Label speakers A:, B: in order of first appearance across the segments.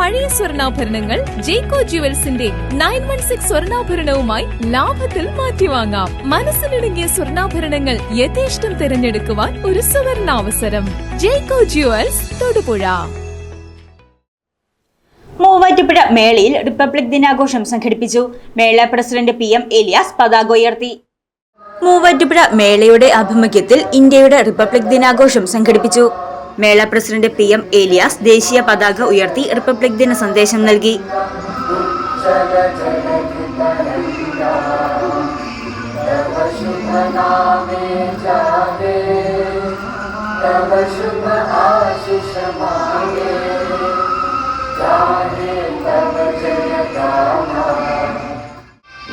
A: പഴയ സ്വർണാഭരണങ്ങൾ ജേക്കോ ജുവൽസിന്റെ നയൻ വൺ സിക്സ് സ്വർണാഭരണവുമായി ലാഭത്തിൽ മാറ്റിവാങ്ങാം. മനസ്സിലിടുങ്ങിയ സ്വർണാഭരണങ്ങൾ യഥേഷ്ടം തിരഞ്ഞെടുക്കുവാൻ ഒരു സുവർണാവസരം. ജേക്കോ ജുവൽസ് തൊടുപുഴ.
B: മൂവാറ്റുപുഴ മേളയിൽ റിപ്പബ്ലിക് ദിനാഘോഷം സംഘടിപ്പിച്ചു. മേള പ്രസിഡന്റ് പി എം എലിയാസ് പതാക ഉയർത്തി. മൂവാറ്റുപുഴ മേളയുടെ ആഭിമുഖ്യത്തിൽ ഇന്ത്യയുടെ റിപ്പബ്ലിക് ദിനാഘോഷം സംഘടിപ്പിച്ചു. മേള പ്രസിഡന്റ് പി എം ഏലിയാസ് ദേശീയ പതാക ഉയർത്തി റിപ്പബ്ലിക് ദിന സന്ദേശം നൽകി.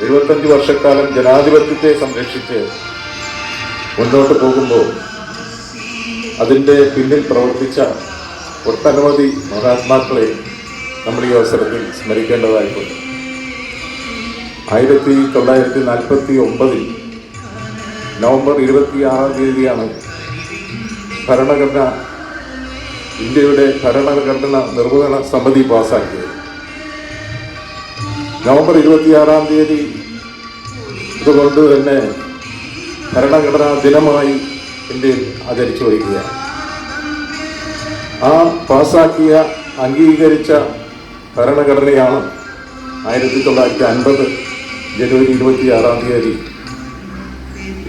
C: എഴുപത്തഞ്ച് വർഷക്കാലം ജനാധിപത്യത്തെ സംരക്ഷിച്ച് മുന്നോട്ട് പോകുമ്പോൾ അതിന്റെ പിന്നിൽ പ്രവർത്തിച്ച ഒട്ടനവധി മഹാത്മാക്കളെ നമ്മൾ ഈ അവസരത്തിൽ സ്മരിക്കേണ്ടതായിട്ടുണ്ട്. ആയിരത്തി തൊള്ളായിരത്തി നാൽപ്പത്തി ഒമ്പതിൽ നവംബർ ഇരുപത്തിയാറാം തീയതിയാണ് ഭരണഘടന ഇന്ത്യയുടെ ഭരണഘടന നിർവഹണ സമിതി പാസാക്കിയത്. നവംബർ ഇരുപത്തിയാറാം തീയതി ഇതുകൊണ്ട് തന്നെ ഭരണഘടനാ ദിനമായി ഇന്ത്യയിൽ ആചരിച്ചു വരികയാണ് ആ പാസാക്കിയ അംഗീകരിച്ച ഭരണഘടനയാണ് ആയിരത്തി തൊള്ളായിരത്തി അൻപത് ജനുവരി ഇരുപത്തിയാറാം തീയതി.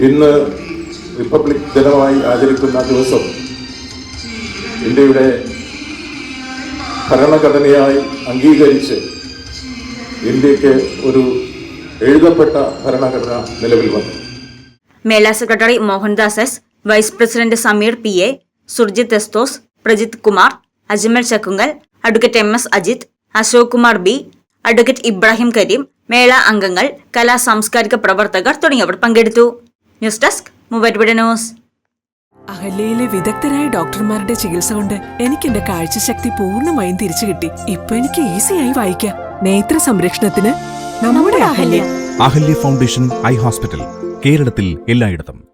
C: ഇന്ന് റിപ്പബ്ലിക് ദിനമായി ആചരിക്കുന്ന ദിവസം ഇന്ത്യയുടെ ഭരണഘടനയായി അംഗീകരിച്ച് ഇന്ത്യയ്ക്ക് ഒരു എഴുതപ്പെട്ട ഭരണഘടന നിലവിൽ വന്നു.
B: മേള secretary Mohandas S. Vice president Sameer P A Surjith Esthos Prajith Kumar Ajmal Chakkungal advocate M S Ajith Ashok Kumar B advocate Ibrahim Kareem മേള അംഗങ്ങൾ കലാ സാംസ്കാരിക പ്രവർത്തകർ തുടങ്ങിയവർ പങ്കെടുത്തു. News desk Muvattupuzha news.
D: അഹല്യയിലെ വിദഗ്ധരായ ഡോക്ടർമാരുടെ ചികിത്സ കൊണ്ട് എനിക്ക് എന്റെ കാഴ്ചശക്തി പൂർണമായും തിരിച്ചു കിട്ടി. ഇപ്പൊ എനിക്ക് ഈസിയായി വായിക്കാം. നേത്ര സംരക്ഷണത്തിന് നമ്മുടെ Ahalya.
E: Ahalya foundation eye hospital കേരളത്തിൽ എല്ലായിടത്തും.